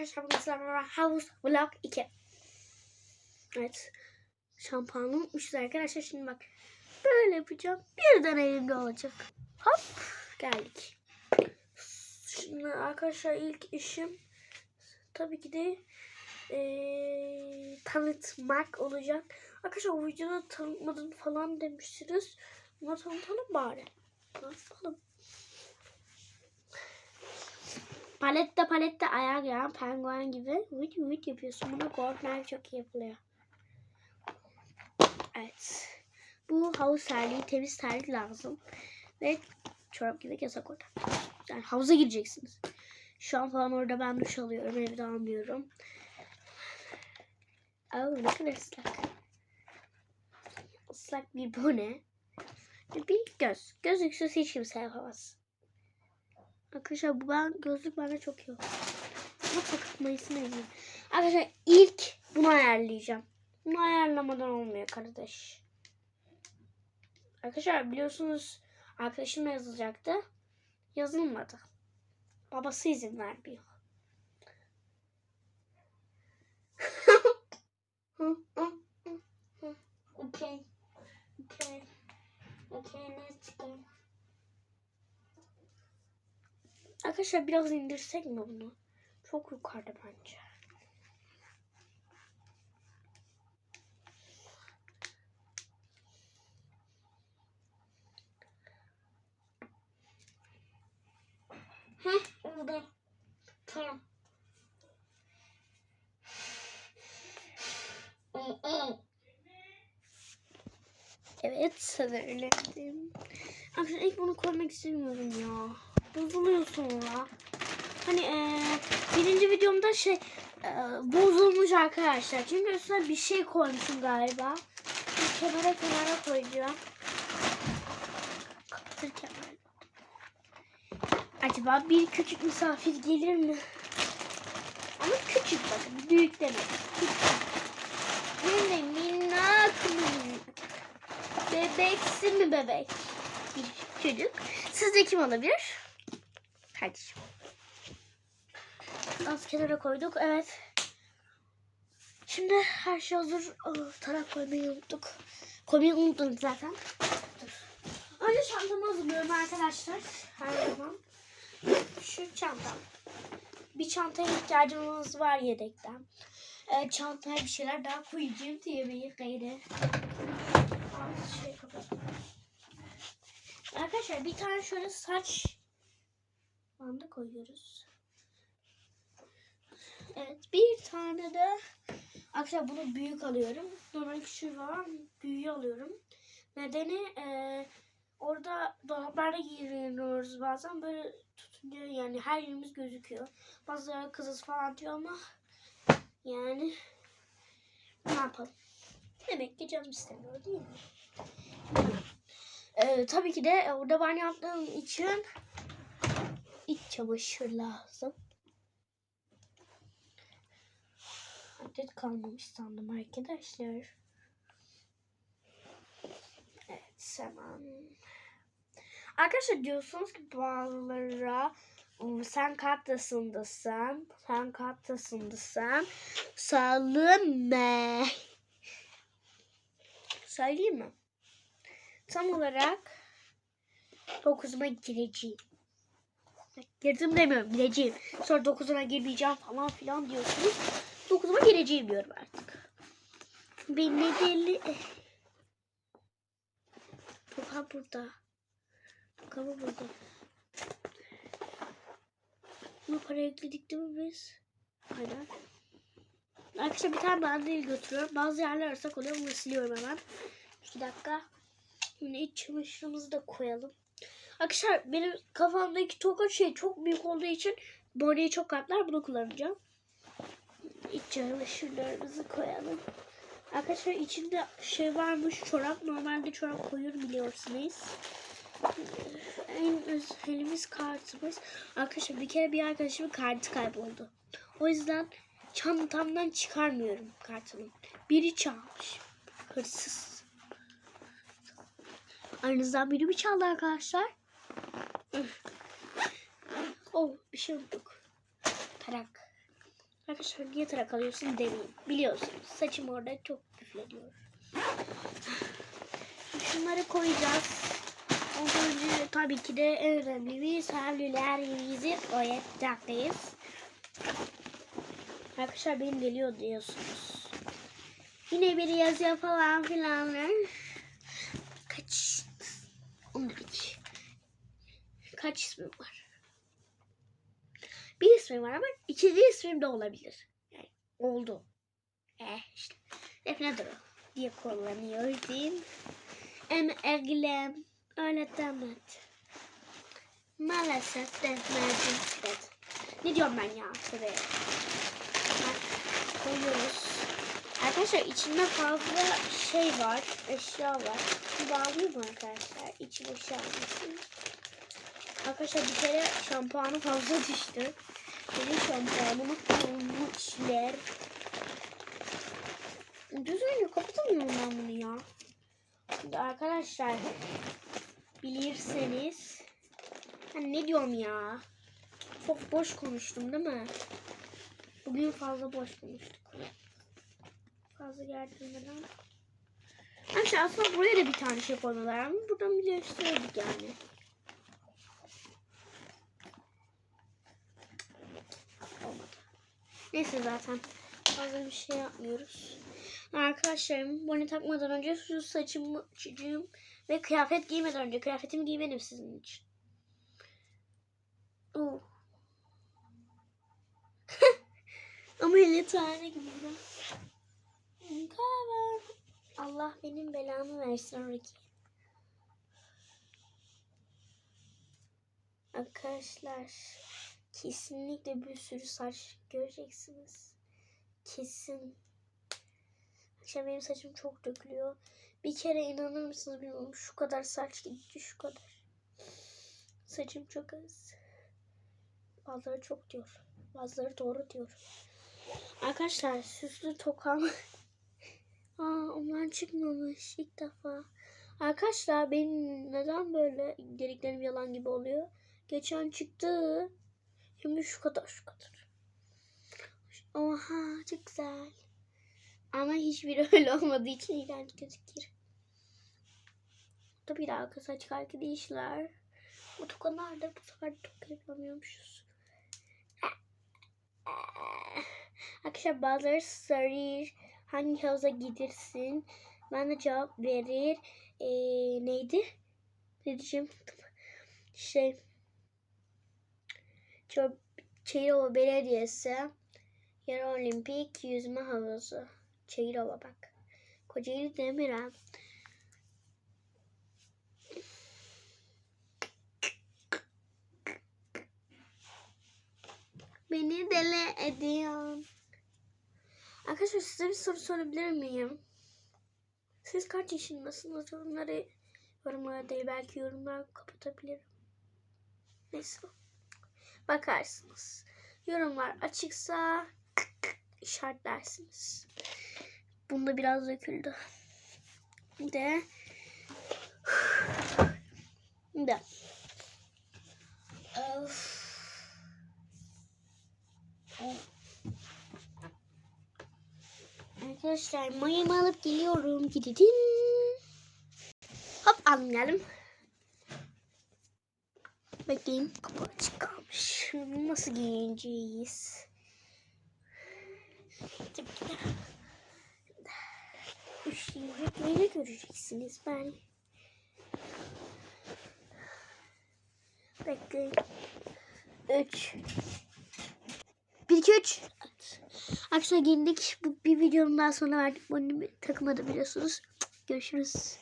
arkadaşlar bugün sizlerle beraber Havuz Vlog 2. Evet. Şampuanı unutmuşuz arkadaşlar. Şimdi bak. Böyle yapacağım. Birden elimde olacak. Hop. Geldik. Şimdi arkadaşlar ilk işim tabii ki de eee, tanıtmak olacak. Arkadaşlar o videoda tanıtmadın falan demiştiniz. Ama tanıtalım bari. Ne? Palette palette ayak yaran penguen gibi vıt vıt yapıyorsun. Buna Gordner çok iyi yapılıyor. Evet. Bu havuz terliği, temiz terlik lazım. Ve çorap gibi yasak orada. Yani havuza gireceksiniz. Şu an falan orada ben duş alıyorum. Evde almıyorum. Oh ne kadar ıslak. Islak bir bu ne? Bir göz. Gözlüksüz hiç kimse yapamaz. Arkadaşlar bu ben gözlük bende çok iyi oldu. Ama takılmayısını eminim. Arkadaşlar ilk bunu ayarlayacağım. Bunu ayarlamadan olmuyor kardeş. Arkadaşlar biliyorsunuz arkadaşımla yazılacaktı. Yazılmadı. Babası izin vermiyor. okay. Okay. Okay, let's go. Arkadaşlar biraz indirsek mi bunu? Çok yukarıda bence. Heh, oldu. Tamam. Evet sanırım. Arkadaşlar ilk bunu koymak istemiyorum ya. Bozuluyor sonra. Hani eee birinci videomda şey eee, bozulmuş arkadaşlar. Çünkü üstüne bir şey koymuşum galiba. Bir kenara kenara koyacağım. Kapatırken. Acaba bir küçük misafir gelir mi? Ama küçük bakın. Büyük demek. Küçük. De minnak minnak. Bebeksi mi bebek? Bir çocuk. Sizce kim olabilir? Kardeşim. Az kenara koyduk. Evet. Şimdi her şey hazır. Oh, tarak koymayı unuttuk. Koymayı unuttum zaten. Önce çantamı hazırlıyorum arkadaşlar. Her zaman. Şu çantam. Bir çantaya ihtiyacımız var yedekten. Ee, çantaya bir şeyler daha koyacağım diye bir gayrı. Az şey. Arkadaşlar bir tane şöyle saç bandı koyuyoruz. Evet bir tane de arkadaşlar bunu büyük alıyorum. Normal küçüğü var büyüğü alıyorum. Nedeni eee, orada dolaplarda giyiniyoruz bazen böyle tutunca yani her yerimiz gözüküyor. Bazıları kızız falan diyor ama yani ne yapalım. Demek ki canım istemiyor değil mi? Ee, tabii ki de orada banyo yaptığım için iç çamaşır lazım. Adet kalmamış sandım arkadaşlar. Evet tamam. Arkadaşlar diyorsunuz ki bazılara "Um, sen katlasındasın, sen katlasındasın. Salınma. Söyleyeyim mi? Tam olarak 9'uma gireceğim. Girdim demiyorum gireceğim. Sonra 9'una girmeyeceğim falan filan diyorsunuz. 9'uma gireceğim diyorum artık. Benim nedeni... Toka burada. Toka mı burada? Buna para ekledik değil mi biz? Aynen. Arkadaşlar bir tane bandil götürüyorum. Bazı yerler ıslak oluyor. Bunu siliyorum hemen. 2 dakika. Şimdi iç çamaşırımızı da koyalım. Arkadaşlar benim kafamdaki toka şey çok büyük olduğu için boneyi çok katlar bunu kullanacağım. İç çamaşırlarımızı koyalım. Arkadaşlar içinde şey varmış çorap. Normalde çorap koyuyorum biliyorsunuz. En özelimiz kartımız. Arkadaşlar bir kere bir arkadaşımın kartı kayboldu. O yüzden çantamdan çıkarmıyorum kartımı. Biri çalmış. Hırsız. Aranızdan biri mi çaldı arkadaşlar? oh bir şey unuttuk. Tarak. Arkadaşlar niye tarak alıyorsun demeyin. Biliyorsunuz saçım orada çok küfleniyor. Şunları koyacağız. Ondan önce tabii ki de en önemlimiz havlularımızı oyatacaktayız. Arkadaşlar benim geliyor diyorsunuz. Yine bir yazıyor falan filanlar. 13. Kaç ismim var? Bir ismim var ama ikinci ismim de olabilir. Yani oldu. Eh işte. Defne Duru diye kullanıyordum. Ama Eglem öyle demedi. Maalesef Defne'cim dedi. Ne diyorum ben ya? Şuraya. Koyuyoruz. Arkadaşlar içinde fazla şey var. Eşya var. Bağlayayım mı arkadaşlar? İçi boşalmasın. Arkadaşlar bir kere şampuanı fazla düştü. Benim şampuanımı kullanmışlar. Düzgünce kapatamıyorum ben bunu ya. Şimdi arkadaşlar bilirseniz ben ne diyorum ya? Çok boş konuştum değil mi? Bugün fazla boş konuştuk. Fazla gerdirmeden. Arkadaşlar aslında buraya da bir tane şey koymalar ama buradan bir gösterdik yani. Olmadı. Neyse zaten fazla bir şey yapmıyoruz. Arkadaşlarım bunu takmadan önce şu saçımı çocuğum ve kıyafet giymeden önce kıyafetimi giymedim sizin için. Oh. Ameliyathane gibi. lan. Kahve. Allah benim belamı versin Ricky. Arkadaşlar kesinlikle bir sürü saç göreceksiniz. Kesin. Akşam benim saçım çok dökülüyor. Bir kere inanır mısınız bilmiyorum şu kadar saç gitti şu kadar. Saçım çok az. Bazıları çok diyor. Bazıları doğru diyor. Arkadaşlar süslü tokam. Ondan çıkmamış ilk defa. Arkadaşlar benim neden böyle dediklerim yalan gibi oluyor? Geçen çıktı. Şimdi şu kadar şu kadar. Oha çok güzel. Ama hiçbiri öyle olmadığı için iğrenç gözükür. Tabii daha kısa arkadaşlar. Bu tokalarda bu sefer toka yapamıyormuşuz. Arkadaşlar bazıları soruyor hangi havuza gidersin? Ben de cevap verir. Ee, neydi? Ne? Şey çok Çayırova Belediyesi Yarı Olimpik Yüzme Havuzu. Çayırova bak. Kocaeli Demirel. Beni deli ediyor. Arkadaşlar size bir soru sorabilir miyim? Siz kaç yaşındasınız? Yorumları yorumlara değil belki yorumlar kapatabilirim. Neyse. Bakarsınız. Yorumlar açıksa işaretlersiniz. Bunda biraz döküldü. De de Of. Arkadaşlar mayamı alıp geliyorum. Gidelim. Hop almayalım. Bekleyin. Kapı açık kalmış. Nasıl giyineceğiz? Tabii ki de. Göreceksiniz ben. Bekleyin. Üç. Bir, iki, üç. Arkadaşlar giyindik. Bu bir videonun daha sonra verdik. Bunu takmadı biliyorsunuz. Görüşürüz.